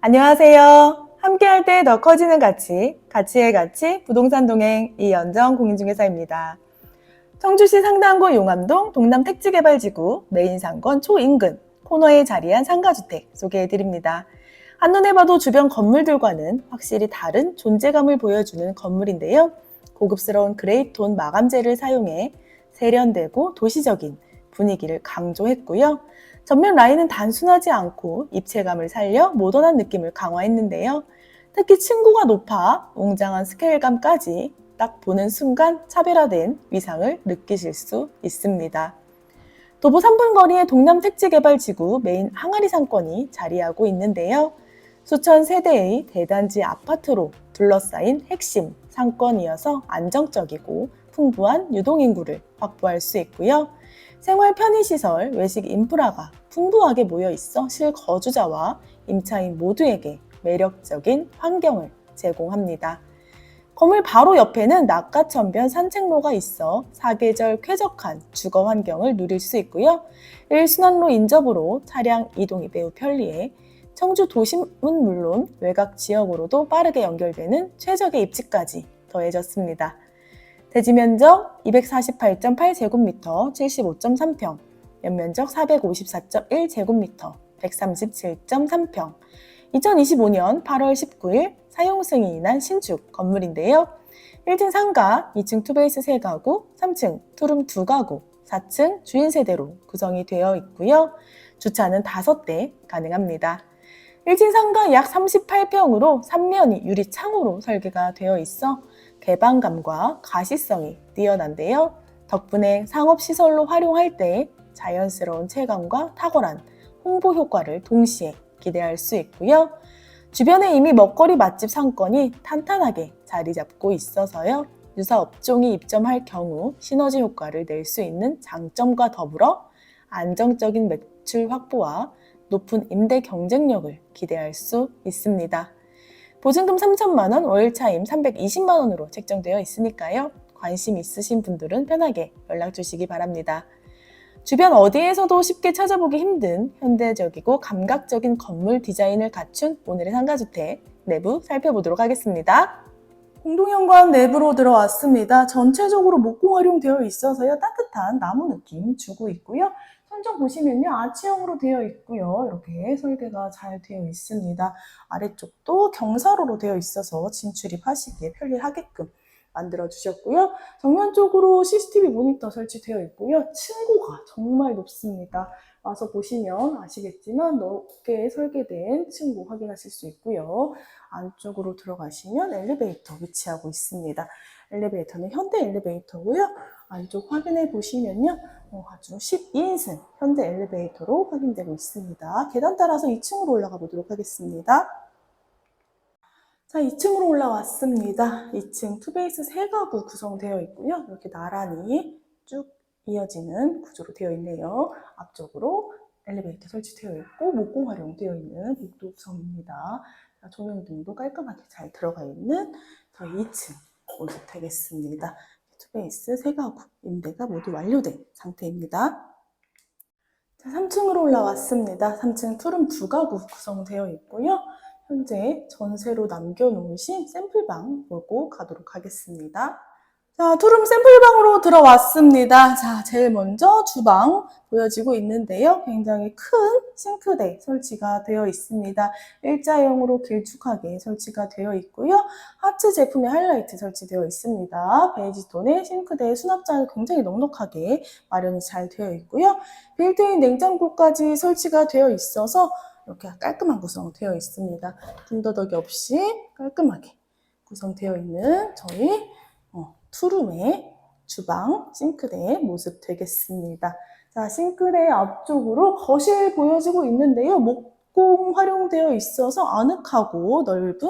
안녕하세요. 함께할 때 더 커지는 가치, 가치의 가치, 부동산 동행 이연정 공인중개사입니다. 청주시 상당구 용암동 동남 택지개발지구 메인 상권 초인근 코너에 자리한 상가주택 소개해드립니다. 한눈에 봐도 주변 건물들과는 확실히 다른 존재감을 보여주는 건물인데요. 고급스러운 그레이톤 마감재를 사용해 세련되고 도시적인 분위기를 강조했고요. 전면 라인은 단순하지 않고 입체감을 살려 모던한 느낌을 강화했는데요. 특히 층고가 높아 웅장한 스케일감까지 딱 보는 순간 차별화된 위상을 느끼실 수 있습니다. 도보 3분 거리의 동남 택지 개발 지구 메인 항아리 상권이 자리하고 있는데요. 수천 세대의 대단지 아파트로 둘러싸인 핵심 상권이어서 안정적이고 풍부한 유동인구를 확보할 수 있고요. 생활 편의시설, 외식 인프라가 풍부하게 모여 있어 실거주자와 임차인 모두에게 매력적인 환경을 제공합니다. 건물 바로 옆에는 낙가천변 산책로가 있어 사계절 쾌적한 주거 환경을 누릴 수 있고요. 1순환로 인접으로 차량 이동이 매우 편리해 청주 도심은 물론 외곽 지역으로도 빠르게 연결되는 최적의 입지까지 더해졌습니다. 대지 면적 248.8제곱미터 75.3평, 연면적 454.1제곱미터 137.3평, 2025년 8월 19일 사용 승인이 난 신축 건물인데요. 1층 상가, 2층 투베이스 3가구, 3층 투룸 2가구, 4층 주인 세대로 구성이 되어 있고요. 주차는 5대 가능합니다. 1층 상가 약 38평으로 3면이 유리창으로 설계가 되어 있어 개방감과 가시성이 뛰어난데요. 덕분에 상업시설로 활용할 때 자연스러운 체감과 탁월한 홍보 효과를 동시에 기대할 수 있고요. 주변에 이미 먹거리 맛집 상권이 탄탄하게 자리 잡고 있어서요. 유사 업종이 입점할 경우 시너지 효과를 낼 수 있는 장점과 더불어 안정적인 매출 확보와 높은 임대 경쟁력을 기대할 수 있습니다. 보증금 3천만 원, 월 차임 320만 원으로 책정되어 있으니까요. 관심 있으신 분들은 편하게 연락 주시기 바랍니다. 주변 어디에서도 쉽게 찾아보기 힘든 현대적이고 감각적인 건물 디자인을 갖춘 오늘의 상가주택 내부 살펴보도록 하겠습니다. 공동현관 내부로 들어왔습니다. 전체적으로 목공 활용되어 있어서요. 따뜻한 나무 느낌 주고 있고요. 천정 보시면요. 아치형으로 되어 있고요. 이렇게 설계가 잘 되어 있습니다. 아래쪽도 경사로로 되어 있어서 진출입하시기에 편리하게끔 만들어 주셨고요. 정면 쪽으로 CCTV 모니터 설치되어 있고요. 층고가 정말 높습니다. 와서 보시면 아시겠지만 높게 설계된 층고 확인하실 수 있고요. 안쪽으로 들어가시면 엘리베이터 위치하고 있습니다. 엘리베이터는 현대 엘리베이터고요. 안쪽 확인해 보시면요. 어, 아주 12인승 현대 엘리베이터로 확인되고 있습니다. 계단 따라서 2층으로 올라가 보도록 하겠습니다. 자, 2층으로 올라왔습니다. 2층 투베이스 3가구 구성되어 있고요. 이렇게 나란히 쭉 이어지는 구조로 되어 있네요. 앞쪽으로 엘리베이터 설치되어 있고 목공 활용되어 있는 복도 구성입니다. 자, 조명 등도 깔끔하게 잘 들어가 있는 저희 2층 모습 되겠습니다. 투베이스 3가구 임대가 모두 완료된 상태입니다. 자, 3층으로 올라왔습니다. 3층 투룸 2가구 구성되어 있고요. 현재 전세로 남겨놓으신 샘플방 보고 가도록 하겠습니다. 자, 투룸 샘플방으로 들어왔습니다. 자, 제일 먼저 주방 보여지고 있는데요. 굉장히 큰 싱크대 설치가 되어 있습니다. 일자형으로 길쭉하게 설치가 되어 있고요. 하츠 제품의 하이라이트 설치되어 있습니다. 베이지 톤의 싱크대 수납장이 굉장히 넉넉하게 마련이 잘 되어 있고요. 빌트인 냉장고까지 설치가 되어 있어서 이렇게 깔끔한 구성되어 있습니다. 군더더기 없이 깔끔하게 구성되어 있는 저희 어, 투룸의 주방 싱크대의 모습 되겠습니다. 자, 싱크대 앞쪽으로 거실 보여지고 있는데요. 목공 활용되어 있어서 아늑하고 넓은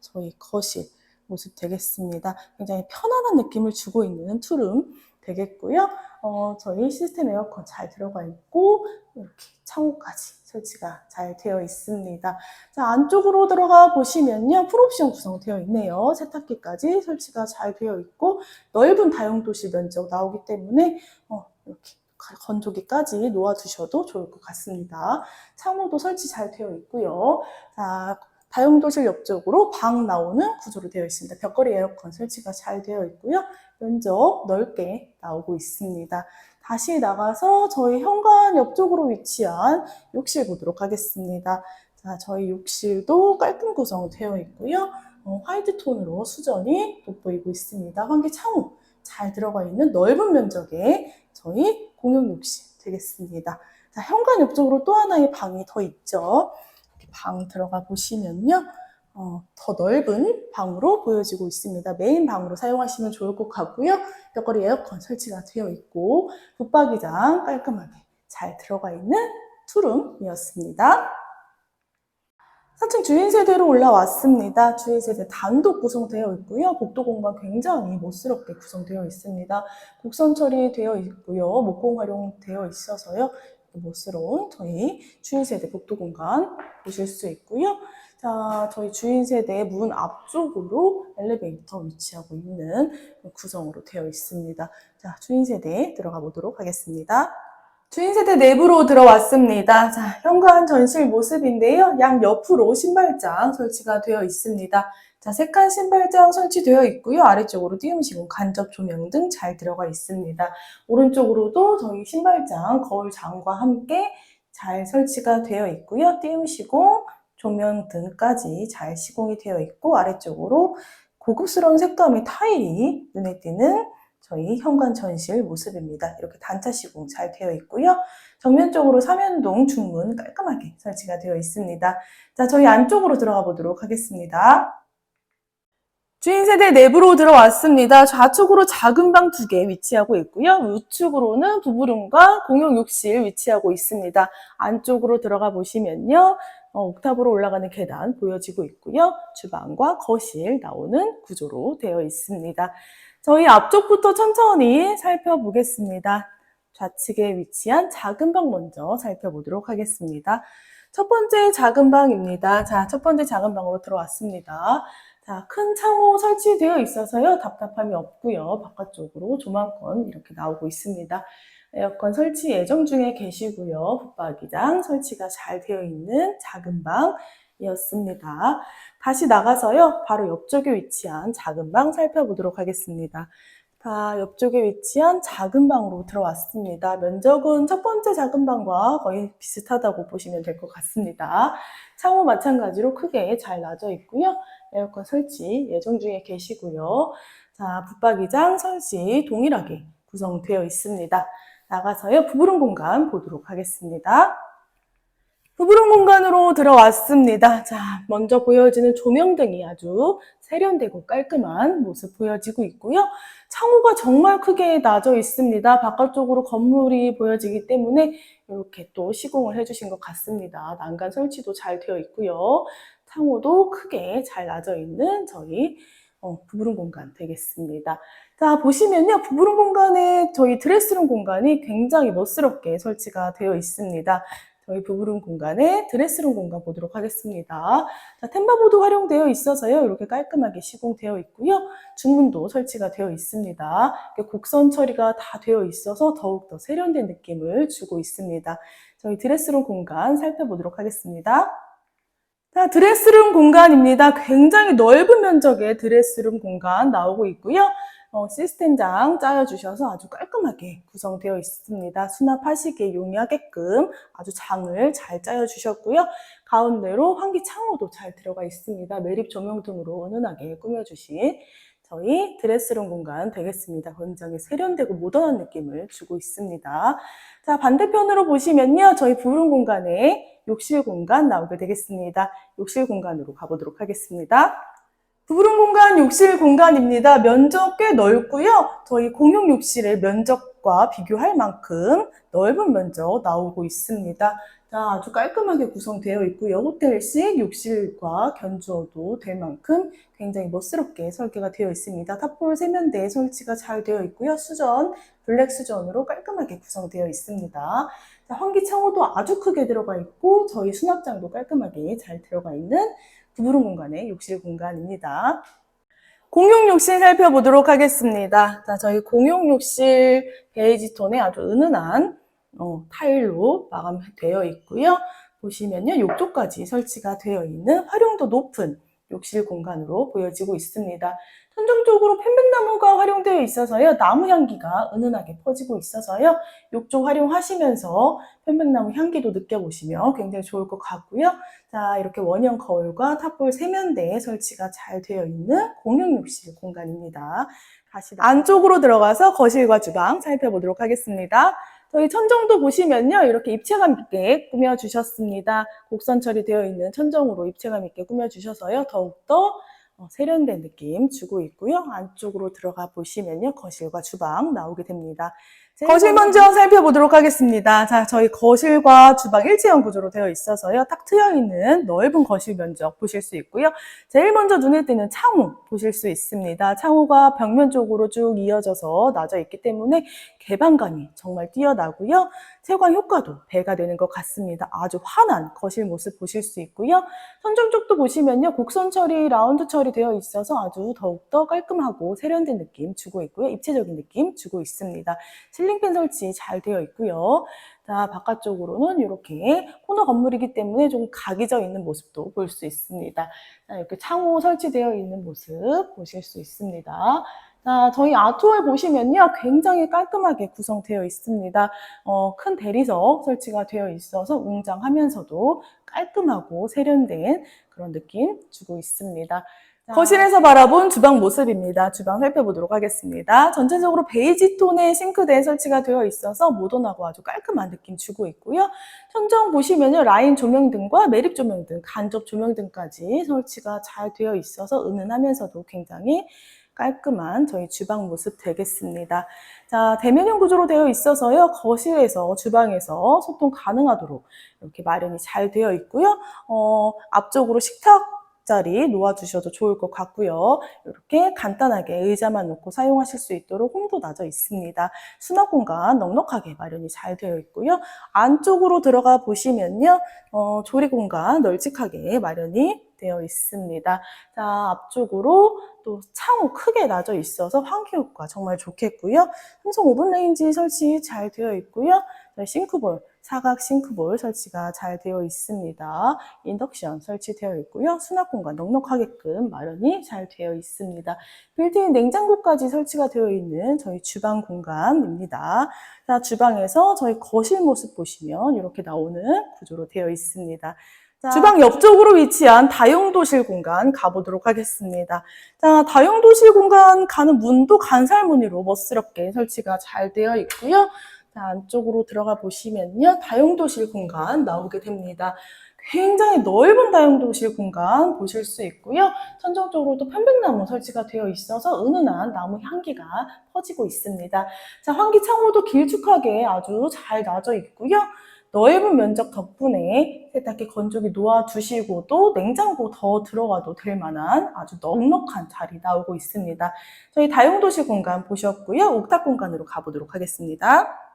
저희 거실 모습 되겠습니다. 굉장히 편안한 느낌을 주고 있는 투룸 되겠고요. 어, 저희 시스템 에어컨 잘 들어가 있고 이렇게 창호까지 설치가 잘 되어 있습니다. 자, 안쪽으로 들어가 보시면요. 풀옵션 구성되어 있네요. 세탁기까지 설치가 잘 되어 있고 넓은 다용도실 면적 나오기 때문에 어, 이렇게 건조기까지 놓아두셔도 좋을 것 같습니다. 창호도 설치 잘 되어 있고요. 자, 다용도실 옆쪽으로 방 나오는 구조로 되어 있습니다. 벽걸이 에어컨 설치가 잘 되어 있고요. 면적 넓게 나오고 있습니다. 다시 나가서 저희 현관 옆쪽으로 위치한 욕실 보도록 하겠습니다. 자, 저희 욕실도 깔끔 구성되어 있고요. 어, 화이트 톤으로 수전이 돋보이고 있습니다. 환기 창호 잘 들어가 있는 넓은 면적의 저희 공용 욕실 되겠습니다. 자, 현관 옆쪽으로 또 하나의 방이 더 있죠. 방 들어가 보시면요. 어, 더 넓은 방으로 보여지고 있습니다. 메인 방으로 사용하시면 좋을 것 같고요. 벽걸이 에어컨 설치가 되어 있고 붙박이장 깔끔하게 잘 들어가 있는 투룸이었습니다. 4층 주인 세대로 올라왔습니다. 주인 세대 단독 구성되어 있고요. 복도 공간 굉장히 멋스럽게 구성되어 있습니다. 곡선 처리되어 있고요. 목공 활용되어 있어서요. 멋스러운 저희 주인 세대 복도 공간 보실 수 있고요. 자, 저희 주인 세대 문 앞쪽으로 엘리베이터 위치하고 있는 구성으로 되어 있습니다. 자, 주인 세대 들어가 보도록 하겠습니다. 주인 세대 내부로 들어왔습니다. 자, 현관 전실 모습인데요. 양 옆으로 신발장 설치가 되어 있습니다. 자, 색한 신발장 설치되어 있고요. 아래쪽으로 띄움 시공, 간접 조명 등 잘 들어가 있습니다. 오른쪽으로도 저희 신발장, 거울 장과 함께 잘 설치가 되어 있고요. 띄움 시공, 조명 등까지 잘 시공이 되어 있고 아래쪽으로 고급스러운 색감의 타일이 눈에 띄는 저희 현관 전실 모습입니다. 이렇게 단차 시공 잘 되어 있고요. 정면쪽으로 삼연동 중문 깔끔하게 설치가 되어 있습니다. 자, 저희 안쪽으로 들어가 보도록 하겠습니다. 주인 세대 내부로 들어왔습니다. 좌측으로 작은 방 두 개 위치하고 있고요. 우측으로는 부부룸과 공용 욕실 위치하고 있습니다. 안쪽으로 들어가 보시면요. 어, 옥탑으로 올라가는 계단 보여지고 있고요. 주방과 거실 나오는 구조로 되어 있습니다. 저희 앞쪽부터 천천히 살펴보겠습니다. 좌측에 위치한 작은 방 먼저 살펴보도록 하겠습니다. 첫 번째 작은 방입니다. 자, 첫 번째 작은 방으로 들어왔습니다. 자, 큰 창호 설치되어 있어서요. 답답함이 없고요. 바깥쪽으로 조망권 이렇게 나오고 있습니다. 에어컨 설치 예정 중에 계시고요. 붙박이장 설치가 잘 되어 있는 작은 방이었습니다. 다시 나가서요. 바로 옆쪽에 위치한 작은 방 살펴보도록 하겠습니다. 자, 옆쪽에 위치한 작은 방으로 들어왔습니다. 면적은 첫 번째 작은 방과 거의 비슷하다고 보시면 될 것 같습니다. 창호 마찬가지로 크게 잘 나져 있고요. 에어컨 설치 예정 중에 계시고요. 자, 붙박이장 설치 동일하게 구성되어 있습니다. 나가서요, 부부룸 공간 보도록 하겠습니다. 부부룸 공간으로 들어왔습니다. 자, 먼저 보여지는 조명등이 아주 세련되고 깔끔한 모습 보여지고 있고요. 창호가 정말 크게 나져 있습니다. 바깥쪽으로 건물이 보여지기 때문에 이렇게 또 시공을 해주신 것 같습니다. 난간 설치도 잘 되어 있고요. 창호도 크게 잘 나져 있는 저희 어, 부부룸 공간 되겠습니다. 자, 보시면요. 부부룸 공간에 저희 드레스룸 공간이 굉장히 멋스럽게 설치가 되어 있습니다. 저희 부부룸 공간에 드레스룸 공간 보도록 하겠습니다. 자, 템바보도 활용되어 있어서요. 이렇게 깔끔하게 시공되어 있고요. 중문도 설치가 되어 있습니다. 곡선 처리가 다 되어 있어서 더욱더 세련된 느낌을 주고 있습니다. 저희 드레스룸 공간 살펴보도록 하겠습니다. 자, 드레스룸 공간입니다. 굉장히 넓은 면적의 드레스룸 공간 나오고 있고요. 어, 시스템장 짜여주셔서 아주 깔끔하게 구성되어 있습니다. 수납하시기에 용이하게끔 아주 장을 잘 짜여주셨고요. 가운데로 환기 창호도 잘 들어가 있습니다. 매립 조명 등으로 은은하게 꾸며주신 저희 드레스룸 공간 되겠습니다. 굉장히 세련되고 모던한 느낌을 주고 있습니다. 자, 반대편으로 보시면요. 저희 부룸 공간에 욕실 공간 나오게 되겠습니다. 욕실 공간으로 가보도록 하겠습니다. 부부룸 공간 욕실 공간입니다. 면적 꽤 넓고요. 저희 공용 욕실의 면적과 비교할 만큼 넓은 면적 나오고 있습니다. 자, 아주 깔끔하게 구성되어 있고요. 호텔식 욕실과 견주어도 될 만큼 굉장히 멋스럽게 설계가 되어 있습니다. 탑볼 세면대 설치가 잘 되어 있고요. 수전, 블랙 수전으로 깔끔하게 구성되어 있습니다. 자, 환기 창호도 아주 크게 들어가 있고 저희 수납장도 깔끔하게 잘 들어가 있는 부부룸 공간의 욕실 공간입니다. 공용 욕실 살펴보도록 하겠습니다. 자, 저희 공용 욕실 베이지 톤에 아주 은은한 어, 타일로 마감되어 있고요. 보시면요, 욕조까지 설치가 되어 있는 활용도 높은 욕실 공간으로 보여지고 있습니다. 천정 쪽으로 편백나무가 활용되어 있어서요, 나무 향기가 은은하게 퍼지고 있어서요, 욕조 활용하시면서 편백나무 향기도 느껴보시면 굉장히 좋을 것 같고요. 자, 이렇게 원형 거울과 탑볼 세면대에 설치가 잘 되어 있는 공용 욕실 공간입니다. 다시 안쪽으로 들어가서 거실과 주방 살펴보도록 하겠습니다. 저희 천정도 보시면요. 이렇게 입체감 있게 꾸며주셨습니다. 곡선 처리되어 있는 천정으로 입체감 있게 꾸며주셔서요. 더욱더 어, 세련된 느낌 주고 있고요. 안쪽으로 들어가 보시면요. 거실과 주방 나오게 됩니다. 거실 먼저 살펴보도록 하겠습니다. 자, 저희 거실과 주방 일체형 구조로 되어 있어서요. 딱 트여 있는 넓은 거실 면적 보실 수 있고요. 제일 먼저 눈에 띄는 창호 보실 수 있습니다. 창호가 벽면 쪽으로 쭉 이어져서 나져 있기 때문에 개방감이 정말 뛰어나고요. 채광 효과도 배가 되는 것 같습니다. 아주 환한 거실 모습 보실 수 있고요. 선정 쪽도 보시면요. 곡선 처리, 라운드 처리 되어 있어서 아주 더욱더 깔끔하고 세련된 느낌 주고 있고요. 입체적인 느낌 주고 있습니다. 실 링팬 설치 잘 되어 있고요. 자, 바깥쪽으로는 이렇게 코너 건물이기 때문에 좀 각이 져 있는 모습도 볼 수 있습니다. 자, 이렇게 창호 설치되어 있는 모습 보실 수 있습니다. 자, 저희 아트월 보시면요. 굉장히 깔끔하게 구성되어 있습니다. 어, 큰 대리석 설치가 되어 있어서 웅장하면서도 깔끔하고 세련된 그런 느낌 주고 있습니다. 거실에서 바라본 주방 모습입니다. 주방 살펴보도록 하겠습니다. 전체적으로 베이지 톤의 싱크대 설치가 되어 있어서 모던하고 아주 깔끔한 느낌 주고 있고요. 천정 보시면요. 라인 조명 등과 매립 조명 등, 간접 조명 등까지 설치가 잘 되어 있어서 은은하면서도 굉장히 깔끔한 저희 주방 모습 되겠습니다. 자, 대면형 구조로 되어 있어서요. 거실에서 주방에서 소통 가능하도록 이렇게 마련이 잘 되어 있고요. 어, 앞쪽으로 식탁 자리 놓아주셔도 좋을 것 같고요. 이렇게 간단하게 의자만 놓고 사용하실 수 있도록 홈도 나져 있습니다. 수납 공간 넉넉하게 마련이 잘 되어 있고요. 안쪽으로 들어가 보시면요. 어, 조리 공간 널찍하게 마련이 되어 있습니다. 자, 앞쪽으로 또 창호 크게 나져 있어서 환기 효과 정말 좋겠고요. 삼성 오븐 레인지 설치 잘 되어 있고요. 싱크볼, 사각 싱크볼 설치가 잘 되어 있습니다. 인덕션 설치되어 있고요. 수납 공간 넉넉하게끔 마련이 잘 되어 있습니다. 빌트인 냉장고까지 설치가 되어 있는 저희 주방 공간입니다. 자, 주방에서 저희 거실 모습 보시면 이렇게 나오는 구조로 되어 있습니다. 자, 주방 옆쪽으로 위치한 다용도실 공간 가보도록 하겠습니다. 자, 다용도실 공간 가는 문도 간살무늬로 멋스럽게 설치가 잘 되어 있고요. 자, 안쪽으로 들어가 보시면요. 다용도실 공간 나오게 됩니다. 굉장히 넓은 다용도실 공간 보실 수 있고요. 천정 쪽으로도 편백나무 설치가 되어 있어서 은은한 나무 향기가 퍼지고 있습니다. 자, 환기 창호도 길쭉하게 아주 잘 나져 있고요. 넓은 면적 덕분에 세탁기 건조기 놓아두시고도 냉장고 더 들어가도 될 만한 아주 넉넉한 자리 나오고 있습니다. 저희 다용도실 공간 보셨고요. 옥탑 공간으로 가보도록 하겠습니다.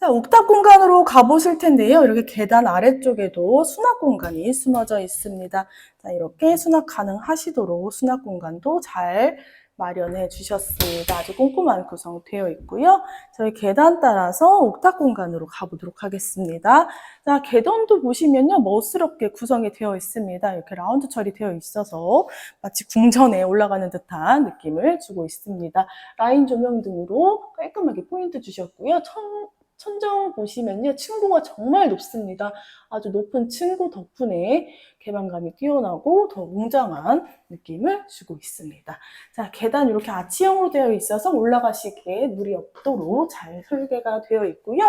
자, 옥탑 공간으로 가보실 텐데요. 이렇게 계단 아래쪽에도 수납 공간이 숨어져 있습니다. 자, 이렇게 수납 가능하시도록 수납 공간도 잘 마련해 주셨습니다. 아주 꼼꼼한 구성되어 있고요. 저희 계단 따라서 옥탑 공간으로 가보도록 하겠습니다. 자, 계단도 보시면요. 멋스럽게 구성이 되어 있습니다. 이렇게 라운드 처리되어 있어서 마치 궁전에 올라가는 듯한 느낌을 주고 있습니다. 라인 조명 등으로 깔끔하게 포인트 주셨고요. 천, 천정 보시면요. 층고가 정말 높습니다. 아주 높은 층고 덕분에 개방감이 뛰어나고 더 웅장한 느낌을 주고 있습니다. 자, 계단 이렇게 아치형으로 되어 있어서 올라가시기에 무리 없도록 잘 설계가 되어 있고요.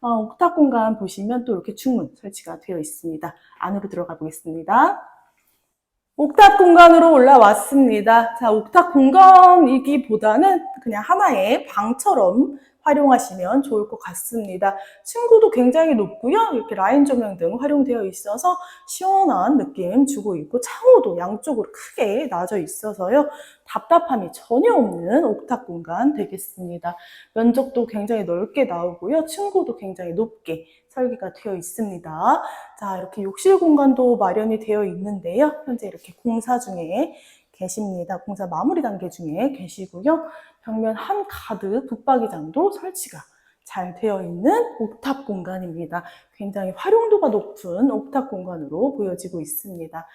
어, 옥탑 공간 보시면 또 이렇게 중문 설치가 되어 있습니다. 안으로 들어가 보겠습니다. 옥탑 공간으로 올라왔습니다. 자, 옥탑 공간이기보다는 그냥 하나의 방처럼 활용하시면 좋을 것 같습니다. 층고도 굉장히 높고요. 이렇게 라인 조명 등 활용되어 있어서 시원한 느낌 주고 있고 창호도 양쪽으로 크게 나져 있어서요. 답답함이 전혀 없는 옥탑 공간 되겠습니다. 면적도 굉장히 넓게 나오고요. 층고도 굉장히 높게 설계가 되어 있습니다. 자, 이렇게 욕실 공간도 마련이 되어 있는데요. 현재 이렇게 공사 중에 계십니다. 공사 마무리 단계 중에 계시고요. 벽면 한 가득 붙박이장도 설치가 잘 되어 있는 옥탑 공간입니다. 굉장히 활용도가 높은 옥탑 공간으로 보여지고 있습니다.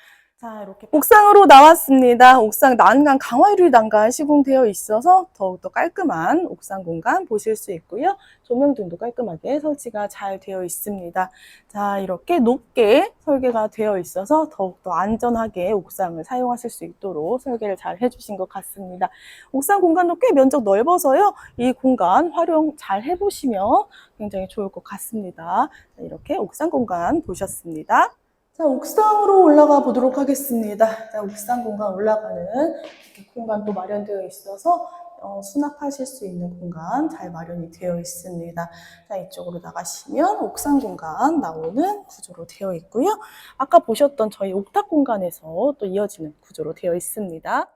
자, 이렇게 옥상으로 나왔습니다. 옥상 난간 강화유리 난간 시공되어 있어서 더욱더 깔끔한 옥상 공간 보실 수 있고요. 조명 등도 깔끔하게 설치가 잘 되어 있습니다. 자, 이렇게 높게 설계가 되어 있어서 더욱더 안전하게 옥상을 사용하실 수 있도록 설계를 잘 해주신 것 같습니다. 옥상 공간도 꽤 면적 넓어서요. 이 공간 활용 잘 해보시면 굉장히 좋을 것 같습니다. 자, 이렇게 옥상 공간 보셨습니다. 자, 옥상으로 올라가 보도록 하겠습니다. 자, 옥상 공간 올라가는 공간도 마련되어 있어서 어, 수납하실 수 있는 공간 잘 마련이 되어 있습니다. 자, 이쪽으로 나가시면 옥상 공간 나오는 구조로 되어 있고요. 아까 보셨던 저희 옥탑 공간에서 또 이어지는 구조로 되어 있습니다.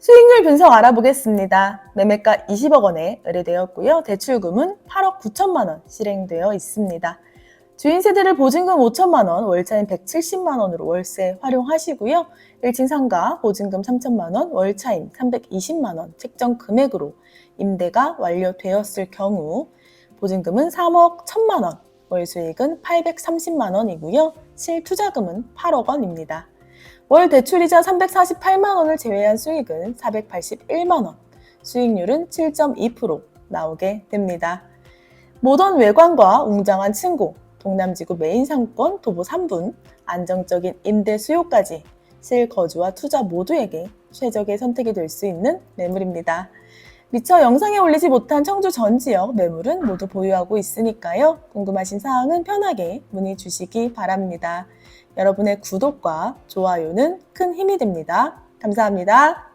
수익률 분석 알아보겠습니다. 매매가 20억 원에 의뢰되었고요. 대출금은 8억 9천만 원 실행되어 있습니다. 주인 세대를 보증금 5천만 원, 월차인 170만 원으로 월세 활용하시고요. 1층 상가 보증금 3천만 원, 월차인 320만 원 책정 금액으로 임대가 완료되었을 경우 보증금은 3억 1천만 원, 월 수익은 830만 원이고요. 실투자금은 8억 원입니다. 월 대출이자 348만 원을 제외한 수익은 481만 원, 수익률은 7.2% 나오게 됩니다. 모던 외관과 웅장한 층고, 동남지구 메인 상권 도보 3분, 안정적인 임대 수요까지 실거주와 투자 모두에게 최적의 선택이 될 수 있는 매물입니다. 미처 영상에 올리지 못한 청주 전 지역 매물은 모두 보유하고 있으니까요. 궁금하신 사항은 편하게 문의 주시기 바랍니다. 여러분의 구독과 좋아요는 큰 힘이 됩니다. 감사합니다.